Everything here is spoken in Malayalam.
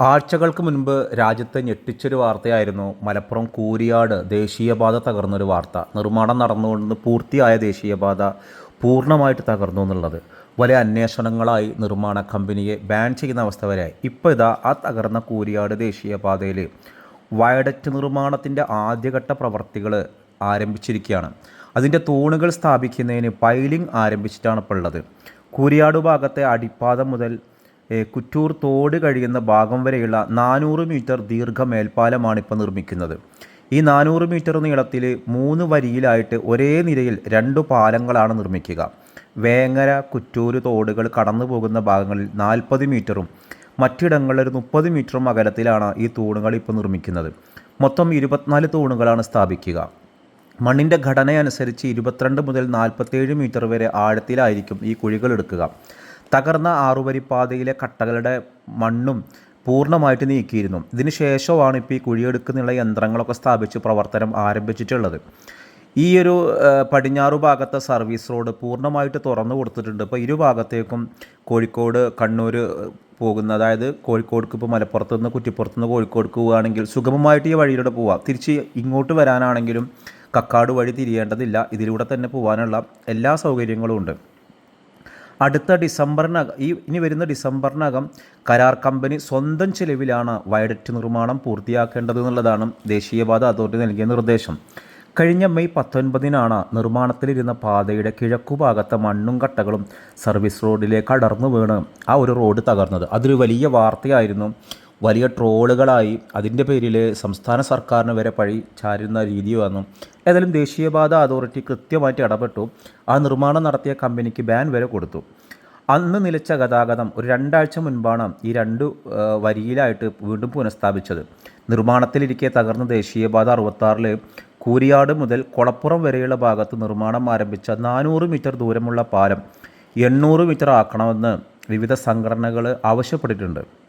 ആഴ്ചകൾക്ക് മുൻപ് രാജ്യത്തെ ഞെട്ടിച്ചൊരു വാർത്തയായിരുന്നു. മലപ്പുറം കൂരിയാട് ദേശീയപാത തകർന്നൊരു വാർത്ത. നിർമ്മാണം നടന്നുകൊണ്ട് പൂർത്തിയായ ദേശീയപാത പൂർണമായിട്ട് തകർന്നു എന്നുള്ളത്. വലിയ അന്വേഷണങ്ങളായി നിർമ്മാണ കമ്പനിയെ ബാൻ ചെയ്യുന്ന അവസ്ഥ വരെയായി. ഇപ്പോൾ ഇതാ ആ തകർന്ന കൂരിയാട് ദേശീയപാതയിൽ വയഡക്റ്റ് നിർമ്മാണത്തിന്റെ ആദ്യഘട്ട പ്രവർത്തികൾ ആരംഭിച്ചിരിക്കുകയാണ്. അതിന്റെ തൂണുകൾ സ്ഥാപിക്കുന്നതിന് പൈലിംഗ് ആരംഭിച്ചിട്ടാണ് ഇപ്പോൾ ഉള്ളത്. കൂരിയാട് ഭാഗത്തെ അടിപ്പാത മുതൽ കുറ്റൂർ തോട് കഴിയുന്ന ഭാഗം വരെയുള്ള നാനൂറ് മീറ്റർ ദീർഘ മേൽപ്പാലമാണ് ഇപ്പോൾ നിർമ്മിക്കുന്നത്. ഈ നാനൂറ് മീറ്റർ നീളത്തിൽ മൂന്ന് വരിയിലായിട്ട് ഒരേ നിരയിൽ രണ്ട് പാലങ്ങളാണ് നിർമ്മിക്കുക. വേങ്ങര കുറ്റൂർ തോടുകൾ കടന്നു പോകുന്ന ഭാഗങ്ങളിൽ നാൽപ്പത് മീറ്ററും മറ്റിടങ്ങളിൽ ഒരു മുപ്പത് മീറ്ററും അകലത്തിലാണ് ഈ തൂണുകൾ ഇപ്പോൾ നിർമ്മിക്കുന്നത്. മൊത്തം ഇരുപത്തിനാല് തൂണുകളാണ് സ്ഥാപിക്കുക. മണ്ണിന്റെ ഘടനയനുസരിച്ച് ഇരുപത്തിരണ്ട് മുതൽ നാൽപ്പത്തേഴ് മീറ്റർ വരെ ആഴത്തിലായിരിക്കും ഈ കുഴികൾ എടുക്കുക. തകർന്ന ആറുവരിപ്പാതയിലെ കട്ടകളുടെ മണ്ണും പൂർണമായിട്ട് നീക്കിയിരുന്നു. ഇതിന് ശേഷമാണ് ഇപ്പോൾ ഈ കുഴിയെടുക്കുന്നുള്ള യന്ത്രങ്ങളൊക്കെ സ്ഥാപിച്ച് പ്രവർത്തനം ആരംഭിച്ചിട്ടുള്ളത്. ഈ ഒരു പടിഞ്ഞാറു പടിഞ്ഞാറ് ഭാഗത്തെ സർവീസ് റോഡ് പൂർണമായിട്ട് തുറന്നു കൊടുത്തിട്ടുണ്ട്. ഇപ്പോൾ ഇരു ഭാഗത്തേക്കും കോഴിക്കോട് കണ്ണൂർ പോകുന്ന അതായത് കോഴിക്കോടേക്ക് ഇപ്പോൾ മലപ്പുറത്ത് നിന്ന് കുറ്റിപ്പുറത്ത് നിന്ന് കോഴിക്കോടേക്ക് പോവുകയാണെങ്കിൽ സുഗമമായിട്ട് ഈ വഴിയിലൂടെ പോവാം. തിരിച്ച് ഇങ്ങോട്ട് വരാനാണെങ്കിലും കക്കാട് വഴി തിരിയേണ്ടതില്ല. ഇതിലൂടെ തന്നെ പോകാനുള്ള എല്ലാ സൗകര്യങ്ങളും ഉണ്ട്. അടുത്ത ഡിസംബറിനകം ഈ ഇനി വരുന്ന ഡിസംബറിനകം കരാർ കമ്പനി സ്വന്തം ചെലവിലാണ് വയഡറ്റ് നിർമ്മാണം പൂർത്തിയാക്കേണ്ടത് എന്നുള്ളതാണ് ദേശീയപാത അതോറിറ്റി നൽകിയ നിർദ്ദേശം. കഴിഞ്ഞ മെയ് പത്തൊൻപതിനാണ് നിർമ്മാണത്തിലിരുന്ന പാതയുടെ കിഴക്കുഭാഗത്തെ മണ്ണും കട്ടകളും സർവീസ് റോഡിലേക്ക് അടർന്നു വീണ് ആ ഒരു റോഡ് തകർന്നത്. അതൊരു വലിയ വാർത്തയായിരുന്നു. വലിയ ട്രോളുകളായി അതിന്റെ പേരിൽ സംസ്ഥാന സർക്കാരിന് വരെ പഴി ചാരുന്ന രീതി വന്നു. ഏതായാലും ദേശീയപാത അതോറിറ്റി കൃത്യമായിട്ട് ഇടപെട്ടു. ആ നിർമ്മാണം നടത്തിയ കമ്പനിക്ക് ബാൻ വരെ കൊടുത്തു. അന്ന് നിലച്ച ഗതാഗതം ഒരു രണ്ടാഴ്ച മുൻപാണ് ഈ രണ്ട് വരിയിലായിട്ട് വീണ്ടും പുനഃസ്ഥാപിച്ചത്. നിർമ്മാണത്തിലിരിക്കെ തകർന്ന ദേശീയപാത അറുപത്താറിൽ കൂരിയാട് മുതൽ കൊളപ്പുറം വരെയുള്ള ഭാഗത്ത് നിർമ്മാണം ആരംഭിച്ച നാനൂറ് മീറ്റർ ദൂരമുള്ള പാലം എണ്ണൂറ് മീറ്റർ ആക്കണമെന്ന് വിവിധ സംഘടനകൾ ആവശ്യപ്പെട്ടിട്ടുണ്ട്.